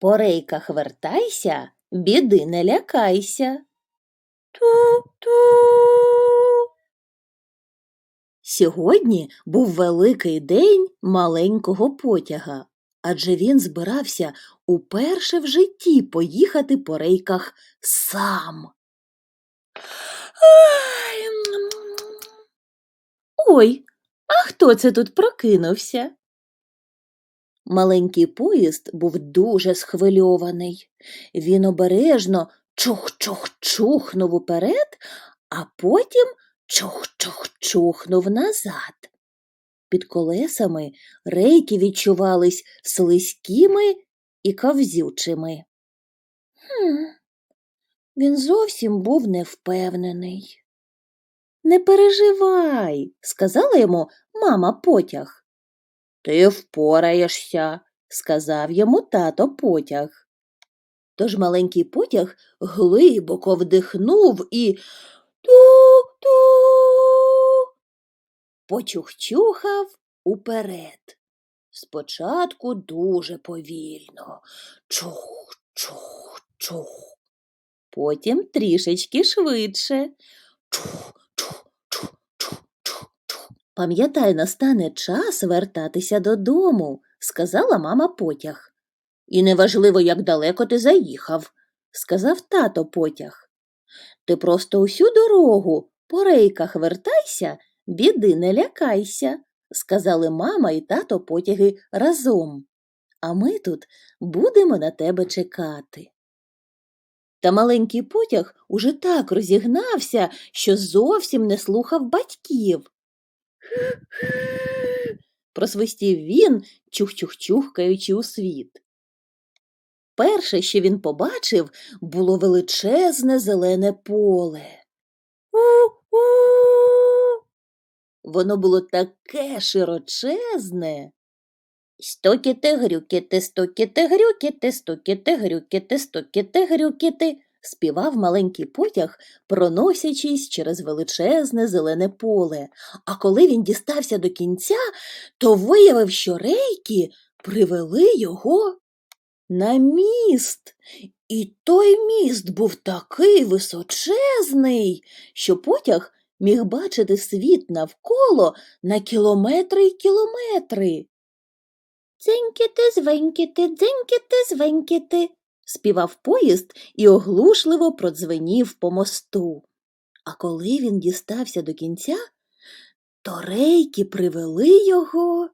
По рейках вертайся, біди не лякайся. Ту-ту. Сьогодні був великий день маленького потяга, адже він збирався уперше в житті поїхати по рейках сам. Ой, а хто це тут прокинувся? Маленький поїзд був дуже схвильований. Він обережно чух-чух-чухнув уперед, а потім чух-чух-чухнув назад. Під колесами рейки відчувались слизькими і ковзючими. Хм, він зовсім був невпевнений. Не переживай, сказала йому мама потяг. Ти впораєшся, сказав йому тато потяг. Тож маленький потяг глибоко вдихнув і ту-ту почухчухав уперед. Спочатку дуже повільно. Чух, чух, чух. Потім трішечки швидше. Чух, чух. Пам'ятай, настане час вертатися додому, сказала мама потяг. І неважливо, як далеко ти заїхав, сказав тато потяг. Ти просто усю дорогу по рейках вертайся, біди не лякайся, сказали мама і тато потяги разом. А ми тут будемо на тебе чекати. Та маленький потяг уже так розігнався, що зовсім не слухав батьків. Просвистів він, чух-чух-чухкаючи у світ. Перше, що він побачив, було величезне зелене поле. У-у! Воно було таке широчезне. Стокіте, грюкіте, стокіте, грюкіте, стокіте, грюкіте, стокіте, грюкіте, співав маленький потяг, проносячись через величезне зелене поле. А коли він дістався до кінця, то виявив, що рейки привели його на міст. І той міст був такий височезний, що потяг міг бачити світ навколо на кілометри й кілометри. Дзенькіти, звенькіти, дзенькіти, звенькіти, співав поїзд і оглушливо продзвенів по мосту. А коли він дістався до кінця, то рейки привели його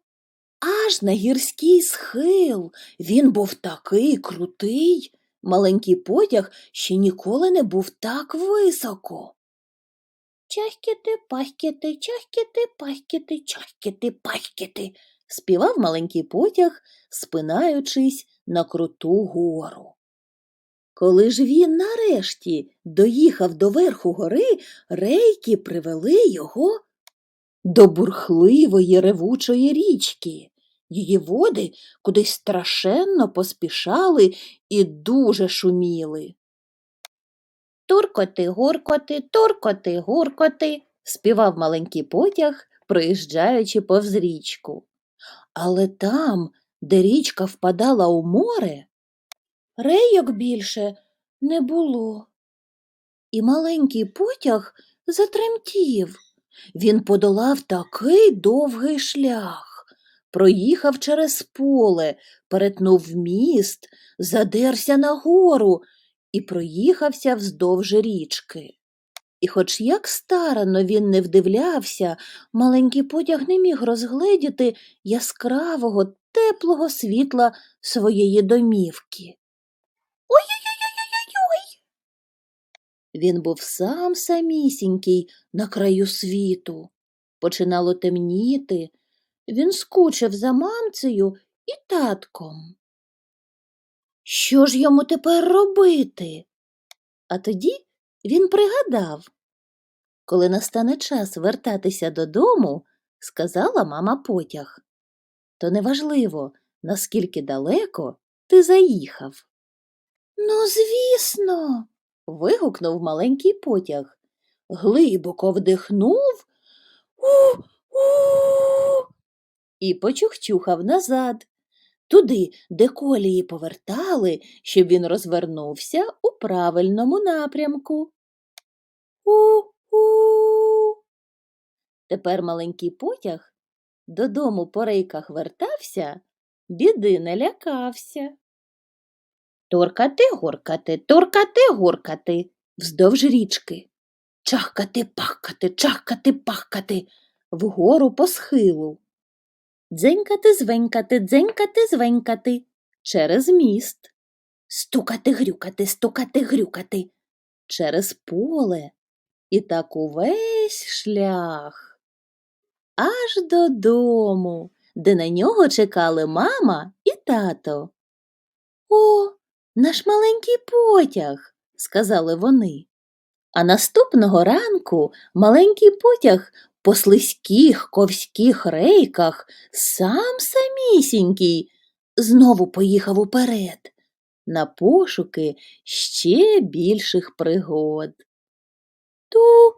аж на гірський схил. Він був такий крутий. Маленький потяг ще ніколи не був так високо. Чахкіти, пахкіти, чахкіти, пахкіти, чахкіти, пахкіти, співав маленький потяг, спинаючись на круту гору. Коли ж він нарешті доїхав до верху гори, рейки привели його до бурхливої ревучої річки. Її води кудись страшенно поспішали і дуже шуміли. Туркоти, гуркоти, туркоти, гуркоти, співав маленький потяг, проїжджаючи повз річку. Але там, де річка впадала у море, рейок більше не було. І маленький потяг затремтів. Він подолав такий довгий шлях, проїхав через поле, перетнув міст, задерся на гору і проїхався вздовж річки. І хоч як старано він не вдивлявся, маленький потяг не міг розгледіти яскравого, теплого світла своєї домівки. Він був сам самісінький на краю світу. Починало темніти. Він скучив за мамцею і татком. Що ж йому тепер робити? А тоді він пригадав. Коли настане час вертатися додому, сказала мама потяг, то неважливо, наскільки далеко ти заїхав. Ну, звісно, вигукнув маленький потяг, глибоко вдихнув у у і почухчухав назад. туди, де колії повертали, щоб він розвернувся у правильному напрямку. У-у. Тепер маленький потяг додому по рейках вертався, біди не лякався. Торкати, горкати, торкати, горкати, вздовж річки. Чахкати, пахкати, чахкати, пахкати, вгору по схилу. Дзенькати, звенькати, дзенькати, звенькати, через міст. Стукати, грюкати, стукати, грюкати, через поле. І так увесь шлях. Аж додому, де на нього чекали мама і тато. О, наш маленький потяг, сказали вони. А наступного ранку маленький потяг по слизьких ковських рейках сам самісінький знову поїхав уперед на пошуки ще більших пригод. Ту,